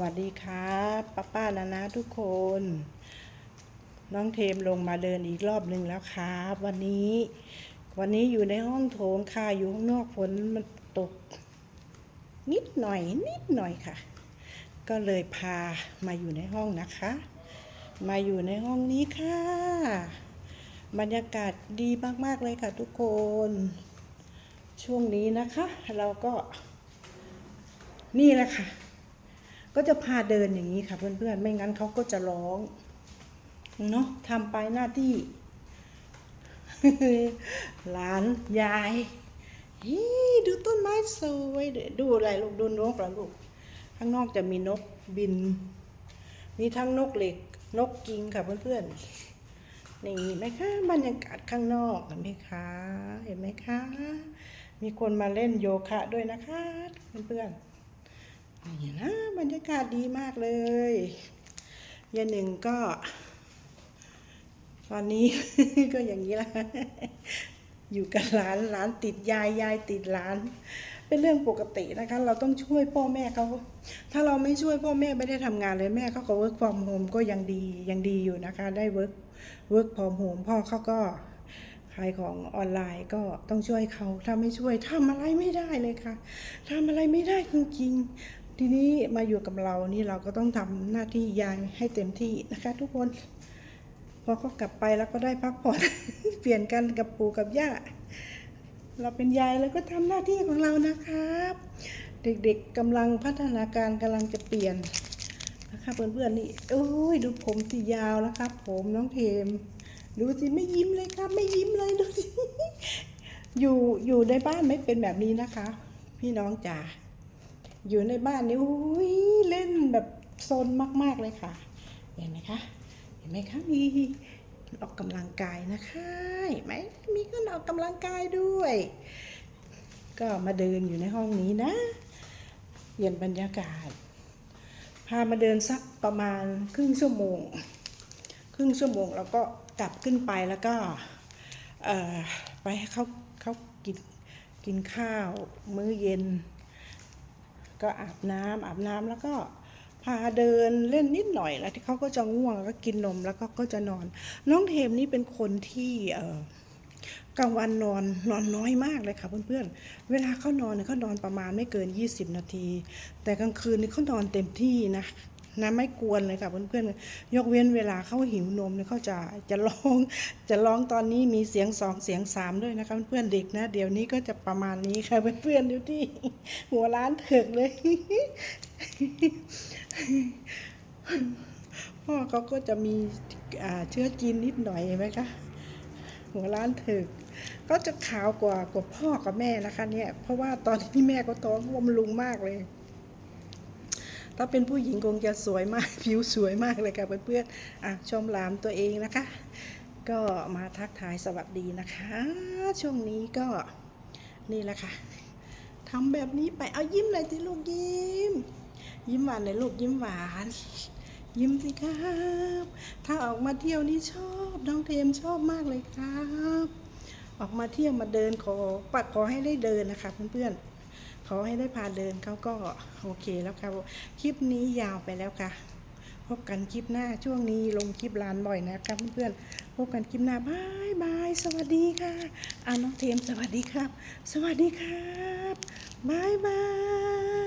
สวัสดีครับป้าป้านานาทุกคน น้องเทมลงมาเดินอีกรอบหนึ่งแล้วครับ วันนี้ วันนี้อยู่ในห้องโถงค่ะอยู่ข้างนอกฝนมันตก นิดหน่อย นิดหน่อยค่ะ ก็เลยพามาอยู่ในห้องนะคะ มาอยู่ในห้องนี้ค่ะ บรรยากาศดีมากๆเลยค่ะทุกคน ช่วงนี้นะคะ เราก็ นี่แหละค่ะ ก็จะพาเดินอย่างนี้ค่ะเพื่อนๆ ไม่งั้นเขาก็จะร้องเนาะทำไปหน้าที่ หลานยายฮีดูต้นไม้สวยดูอะไรลูกดูนกเหรอลูก ข้างนอกจะมีนกบิน มีทั้งนกเหล็ก นกกิงค่ะเพื่อนๆ นี่ไหมคะบรรยากาศข้างนอกเห็นไหมคะ เห็นไหมคะ มีคนมาเล่นโยคะด้วยนะคะ เพื่อนๆ นี่นะบ ยากาศดีมากเลยยายหนึ่งก็ ตอนนี้ ก็อย่างนี้ละอยู่กับหลานหลานติดยายยายติดหลาน เป็นเรื่องปกตินะคะ เราต้องช่วยพ่อแม่เขาถ้าเราไม่ช่วยพ่อแม่ไม่ได้ทำงานเลยแม่เขาก็ work from home ก็ยังดียังดีอยู่นะคะ ได้ work work from home พ่อเขาก็ขายของออนไลน์ก็ต้องช่วยเขาถ้าไม่ช่วยทำอะไรไม่ได้เลยค่ะทำอะไรไม่ได้จริงๆ ทีนี้มาอยู่กับเรานี่เราก็ต้องทำหน้าที่ยายให้เต็มที่นะคะ ทุกคน พอเขากลับไปแล้วก็ได้พักผ่อน เปลี่ยนกันกับปู่กับย่า เราเป็นยายแล้วก็ทำหน้าที่ของเรานะครับ เด็กๆกำลังพัฒนาการกำลังจะเปลี่ยนนะคะเพื่อนๆนี่โอ้ยดูผมสียาวแล้วครับ ผมน้องเทมดูสิไม่ยิ้มเลยครับ ไม่ยิ้มเลยดูสิอยู่อยู่ในบ้านไม่เป็นแบบนี้นะคะ พี่น้องจ๋า อยู่ในบ้านนี่อุ้ยเล่นแบบโซนมาก ๆ เลยค่ะ เห็นไหมคะ เห็นไหมคะมีออกกำลังกายนะคะเห็นไหมมีก็ออกกำลังกายด้วย ก็มาเดินอยู่ในห้องนี้นะเปลี่ยนบรรยากาศ พามาเดินสักประมาณครึ่งชั่วโมง ครึ่งชั่วโมงแล้วก็กลับขึ้นไปแล้วก็ไปให้เขาเขากินกินข้าวมื้อเย็น ก็อาบน้ำอาบน้ำแล้วก็พาเดินเล่นนิดหน่อยแล้วที่เขาก็จะง่วงแล้วก็กินนมแล้วก็ก็จะนอน น้องเทมนี่เป็นคนที่เออกลางวันนอนนอนน้อยมากเลยค่ะเพื่อนๆ เวลาเขานอนเนี่ยเขานอนประมาณไม่เกิน 20 นาที แต่กลางคืนนี่เขานอนเต็มที่นะ นะไม่กวนเลยค่ะเพื่อนๆ ยกเว้นเวลาเขาหิวนมเนี่ยเขาจะจะร้องจะร้องตอนนี้มีเสียงสองเสียงสามด้วยนะคะเพื่อนๆเด็กนะ เดี๋ยวนี้ก็จะประมาณนี้ค่ะเพื่อนๆดูที่หัวล้านเถิกเลยพ่อเขาก็จะมีเชื้อจีนนิดหน่อยไหมคะหัวล้านถึกก็จะขาวกว่ากว่าพ่อกับแม่นะคะเนี่ยเพราะว่าตอนที่แม่ก็ท้องบำรุงมากเลย ถ้าเป็นผู้หญิงคงจะสวยมาก ผิวสวยมากเลยค่ะเพื่อนๆอะชมหลามตัวเองนะคะ ก็มาทักทายสวัสดีนะคะ ช่วงนี้ก็นี่แหละค่ะทำแบบนี้ไปเอายิ้มเลยที่ลูกยิ้ม ยิ้มหวานเลยลูกยิ้มหวาน ยิ้มสิครับ ถ้าออกมาเที่ยวนี่ชอบน้องเทมชอบมากเลยครับ ออกมาเที่ยวมาเดินขอปักขอให้ได้เดินนะคะเพื่อนๆ ขอให้ได้พาเดินเขาก็โอเคแล้วครับคลิปนี้ยาวไปแล้วค่ะ พบกันคลิปหน้าช่วงนี้ลงคลิปลานบ่อยนะครับเพื่อนๆพบกันคลิปหน้าบายบายสวัสดีค่ะอาน้องเทมสวัสดีครับ สวัสดีครับบายบาย